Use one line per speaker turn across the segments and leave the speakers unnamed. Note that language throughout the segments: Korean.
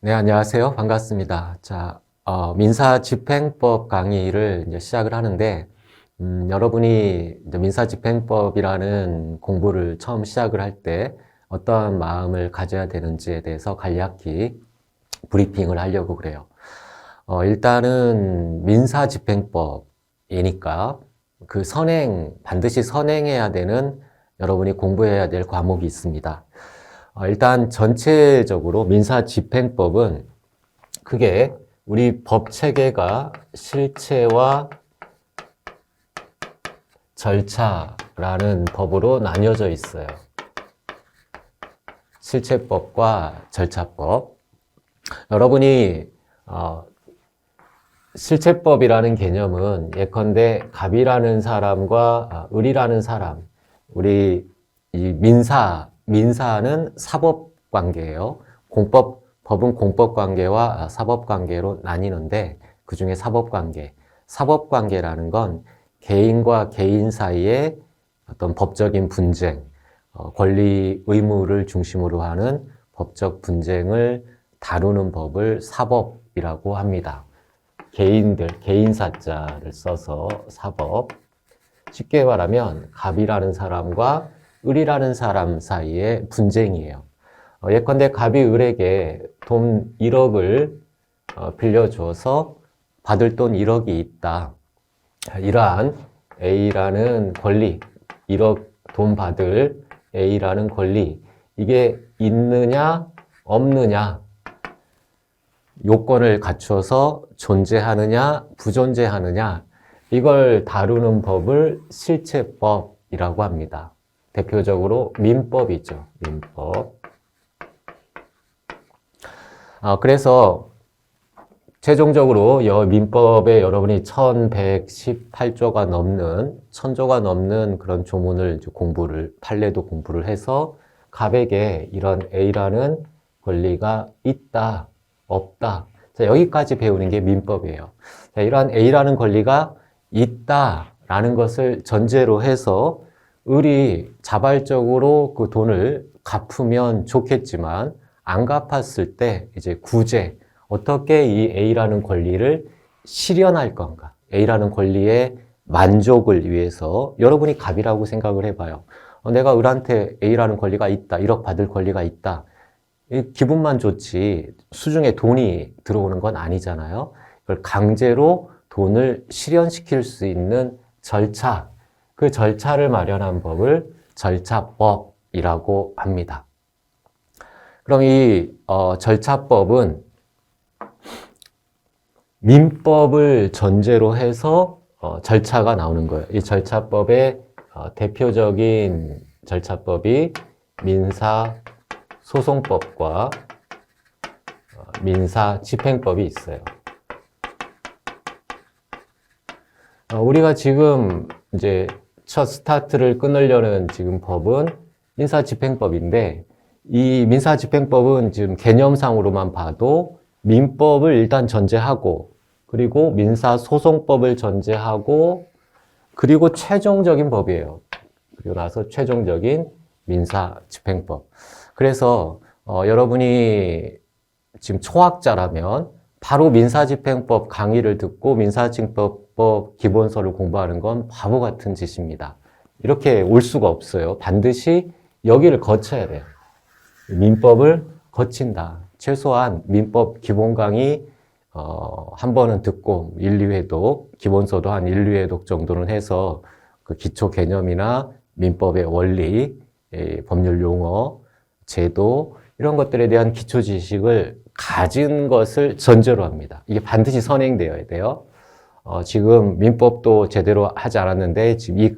네, 안녕하세요. 반갑습니다. 자, 어, 민사 집행법 강의를 이제 시작을 하는데, 음, 여러분이 이제 민사 집행법이라는 공부를 처음 시작을 할 때 어떠한 마음을 가져야 되는지에 대해서 간략히 브리핑을 하려고 그래요. 어, 일단은 민사 집행법이니까 그 선행, 반드시 선행해야 되는 여러분이 공부해야 될 과목이 있습니다. 어, 일단 전체적으로 민사 집행법은 크게 우리 법 체계가 실체와 절차라는 법으로 나뉘어져 있어요. 실체법과 절차법. 여러분이 어, 실체법이라는 개념은 예컨대 갑이라는 사람과 아, 을이라는 사람, 우리 이 민사 민사는 사법 관계예요. 공법 법은 공법 관계와 아, 사법 관계로 나뉘는데 그 중에 사법 관계, 사법 관계라는 건 개인과 개인 사이의 어떤 법적인 분쟁, 어, 권리 의무를 중심으로 하는 법적 분쟁을 다루는 법을 사법이라고 합니다. 개인들, 개인사자를 써서 사법. 쉽게 말하면 갑이라는 사람과 을이라는 사람 사이의 분쟁이에요. 어, 예컨대 갑이 을에게 돈 1억을 어, 빌려줘서 받을 돈 1억이 있다. 이러한 A라는 권리, 1억 돈 받을 A라는 권리, 이게 있느냐, 없느냐, 요건을 갖추어서 존재하느냐, 부존재하느냐, 이걸 다루는 법을 실체법이라고 합니다. 대표적으로 민법이죠. 민법. 아, 그래서 최종적으로 여 민법에 여러분이 1118조가 넘는, 1000조가 넘는 그런 조문을 공부를, 판례도 공부를 해서 갑에게 이런 A라는 권리가 있다, 없다. 자, 여기까지 배우는 게 민법이에요. 자, 이러한 A라는 권리가 있다라는 것을 전제로 해서 을이 자발적으로 그 돈을 갚으면 좋겠지만 안 갚았을 때 이제 구제 어떻게 이 A라는 권리를 실현할 건가? A라는 권리의 만족을 위해서 여러분이 갑이라고 생각을 해봐요. 어, 내가 을한테 A라는 권리가 있다, 1억 받을 권리가 있다. 이 기분만 좋지 수중에 돈이 들어오는 건 아니잖아요. 그걸 강제로 돈을 실현시킬 수 있는 절차, 그 절차를 마련한 법을 절차법이라고 합니다. 그럼 이 어, 절차법은 민법을 전제로 해서 어, 절차가 나오는 거예요. 이 절차법의 어, 대표적인 절차법이 민사소송법과 어, 민사집행법이 있어요. 어, 우리가 지금 이제 첫 스타트를 끊으려는 지금 법은 민사집행법인데 이 민사집행법은 지금 개념상으로만 봐도 민법을 일단 전제하고 그리고 민사소송법을 전제하고 그리고 최종적인 법이에요. 그리고 나서 최종적인 민사집행법. 그래서 어, 여러분이 지금 초학자라면 바로 민사집행법 강의를 듣고 민사집행법 기본서를 공부하는 건 바보 같은 짓입니다. 이렇게 올 수가 없어요. 반드시 여기를 거쳐야 돼요. 민법을 거친다. 최소한 민법 기본 강의 어, 한 번은 듣고 1, 2회독, 기본서도 한 1, 2회독 정도는 해서 그 기초 개념이나 민법의 원리, 예, 법률 용어, 제도 이런 것들에 대한 기초 지식을 가진 것을 전제로 합니다. 이게 반드시 선행되어야 돼요. 어, 지금 민법도 제대로 하지 않았는데 지금 이,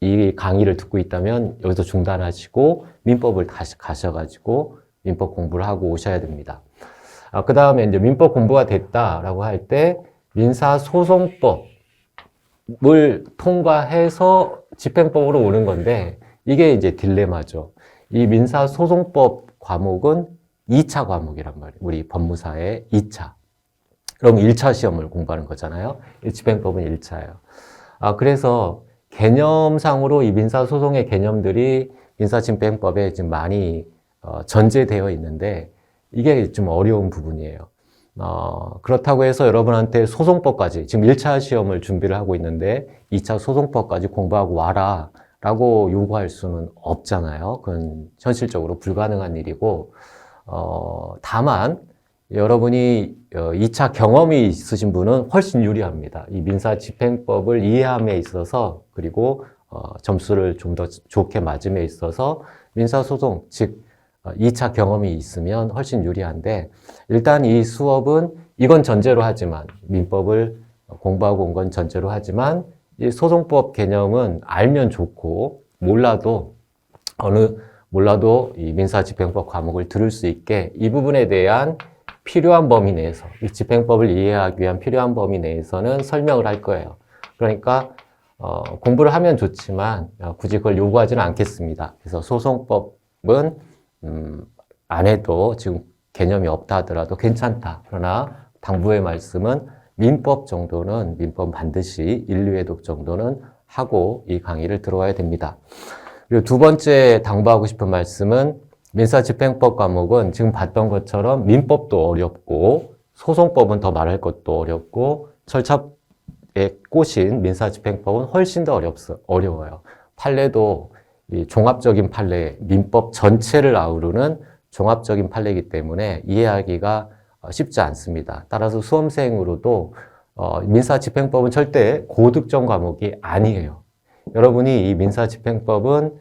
이 강의를 듣고 있다면 여기서 중단하시고 민법을 다시 가셔가지고 민법 공부를 하고 오셔야 됩니다. 아, 그 다음에 이제 민법 공부가 됐다라고 할 때 민사소송법을 통과해서 집행법으로 오는 건데 이게 이제 딜레마죠. 이 민사소송법 과목은 2차 과목이란 말이에요. 우리 법무사의 2차. 그럼 1차 시험을 공부하는 거잖아요. 집행법은 1차예요. 아, 그래서 개념상으로 이 민사소송의 개념들이 민사집행법에 지금 많이 어, 전제되어 있는데 이게 좀 어려운 부분이에요. 어, 그렇다고 해서 여러분한테 소송법까지 지금 1차 시험을 준비를 하고 있는데 2차 소송법까지 공부하고 와라 라고 요구할 수는 없잖아요. 그건 현실적으로 불가능한 일이고 어, 다만 여러분이 어, 2차 경험이 있으신 분은 훨씬 유리합니다. 이 민사 집행법을 이해함에 있어서 그리고 어, 점수를 좀 더 좋게 맞음에 있어서 민사소송, 즉 어, 2차 경험이 있으면 훨씬 유리한데 일단 이 수업은 이건 전제로 하지만 민법을 공부하고 온 건 전제로 하지만 이 소송법 개념은 알면 좋고 몰라도 어느 몰라도 이 민사집행법 과목을 들을 수 있게 이 부분에 대한 필요한 범위 내에서 이 집행법을 이해하기 위한 필요한 범위 내에서는 설명을 할 거예요. 그러니까 어, 공부를 하면 좋지만 어, 굳이 그걸 요구하지는 않겠습니다. 그래서 소송법은 음, 안 해도 지금 개념이 없다 하더라도 괜찮다. 그러나 당부의 말씀은 민법 정도는 민법 반드시 인류의 독 정도는 하고 이 강의를 들어와야 됩니다. 그리고 두 번째 당부하고 싶은 말씀은 민사집행법 과목은 지금 봤던 것처럼 민법도 어렵고 소송법은 더 말할 것도 어렵고 절차에 꼬신 민사집행법은 훨씬 더 어렵, 어려워요. 판례도 이 종합적인 판례, 민법 전체를 아우르는 종합적인 판례이기 때문에 이해하기가 쉽지 않습니다. 따라서 수험생으로도 어, 민사집행법은 절대 고득점 과목이 아니에요. 여러분이 이 민사집행법은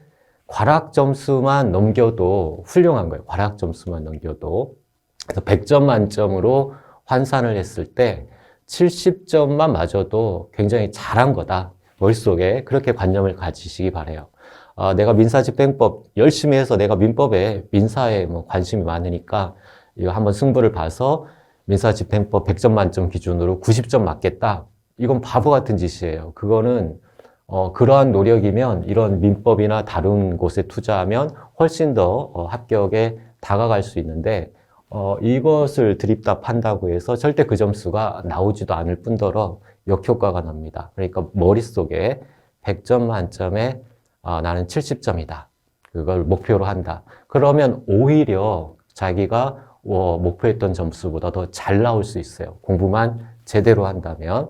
과락 점수만 넘겨도 훌륭한 거예요. 과락 점수만 넘겨도. 그래서 100점 만점으로 환산을 했을 때 70점만 맞아도 굉장히 잘한 거다. 머릿속에 그렇게 관념을 가지시기 바래요. 아, 내가 민사집행법 열심히 해서 내가 민법에 민사에 뭐 관심이 많으니까 이거 한번 승부를 봐서 민사집행법 100점 만점 기준으로 90점 맞겠다. 이건 바보 같은 짓이에요. 그거는 어, 그러한 노력이면 이런 민법이나 다른 곳에 투자하면 훨씬 더 어, 합격에 다가갈 수 있는데 어, 이것을 드립답한다고 해서 절대 그 점수가 나오지도 않을 뿐더러 역효과가 납니다. 그러니까 머릿속에 100점 만점에 아, 나는 70점이다. 그걸 목표로 한다. 그러면 오히려 자기가 어, 목표했던 점수보다 더 잘 나올 수 있어요. 공부만 제대로 한다면.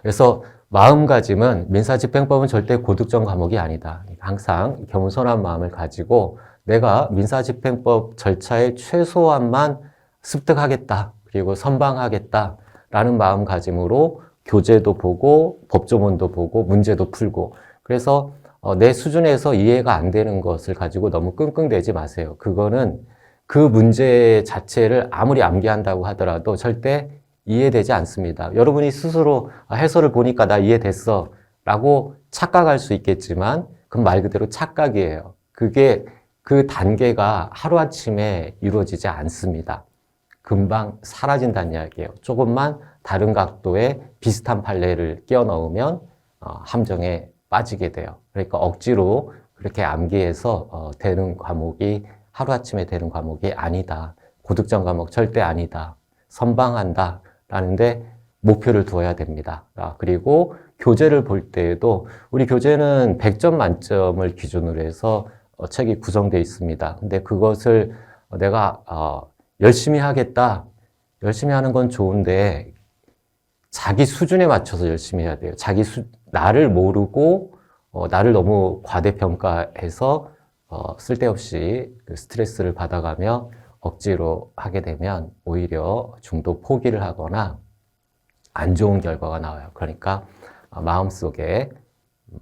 그래서 마음가짐은 민사집행법은 절대 고득점 과목이 아니다. 항상 겸손한 마음을 가지고 내가 민사집행법 절차의 최소한만 습득하겠다. 그리고 선방하겠다. 라는 마음가짐으로 교재도 보고 법조문도 보고 문제도 풀고 그래서 어, 내 수준에서 이해가 안 되는 것을 가지고 너무 끙끙대지 마세요. 그거는 그 문제 자체를 아무리 암기한다고 하더라도 절대 이해되지 않습니다. 여러분이 스스로 아, 해설을 보니까 나 이해됐어 라고 착각할 수 있겠지만 그건 말 그대로 착각이에요. 그게 그 단계가 하루아침에 이루어지지 않습니다. 금방 사라진다는 이야기예요. 조금만 다른 각도의 비슷한 판례를 끼워 넣으면 어, 함정에 빠지게 돼요. 그러니까 억지로 그렇게 암기해서 어, 되는 과목이 하루아침에 되는 과목이 아니다. 고득점 과목 절대 아니다. 선방한다. 라는데 목표를 두어야 됩니다. 아, 그리고 교재를 볼 때에도 우리 교재는 100점 만점을 기준으로 해서 어, 책이 구성되어 있습니다. 근데 그것을 내가 어, 열심히 하겠다. 열심히 하는 건 좋은데 자기 수준에 맞춰서 열심히 해야 돼요. 자기 수, 나를 모르고 어, 나를 너무 과대평가해서 어, 쓸데없이 그 스트레스를 받아가며 억지로 하게 되면 오히려 중도 포기를 하거나 안 좋은 결과가 나와요. 그러니까 어, 마음속에 음,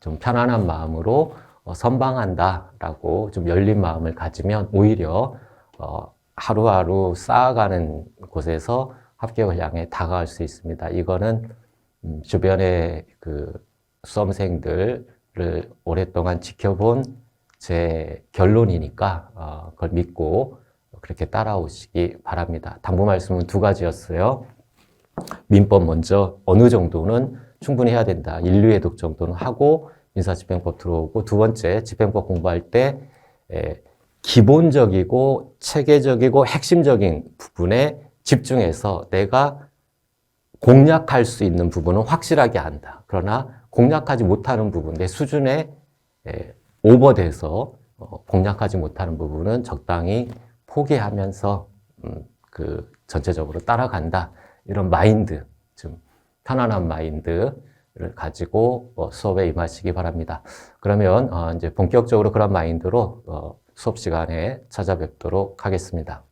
좀 편안한 마음으로 어, 선방한다라고 좀 열린 마음을 가지면 오히려 어, 하루하루 쌓아가는 곳에서 합격을 향해 다가갈 수 있습니다. 이거는 음, 주변의 그 수험생들을 오랫동안 지켜본 제 결론이니까 어, 그걸 믿고 그렇게 따라오시기 바랍니다. 당부 말씀은 두 가지였어요. 민법 먼저 어느 정도는 충분히 해야 된다. 인류의 독 정도는 하고 민사집행법 들어오고 두 번째 집행법 공부할 때 에, 기본적이고 체계적이고 핵심적인 부분에 집중해서 내가 공략할 수 있는 부분은 확실하게 한다. 그러나 공략하지 못하는 부분, 내 수준에 에, 오버돼서 어, 공략하지 못하는 부분은 적당히 포기하면서 음, 그 전체적으로 따라간다 이런 마인드 좀 편안한 마인드를 가지고 어, 수업에 임하시기 바랍니다. 그러면 어, 이제 본격적으로 그런 마인드로 어, 수업 시간에 찾아뵙도록 하겠습니다.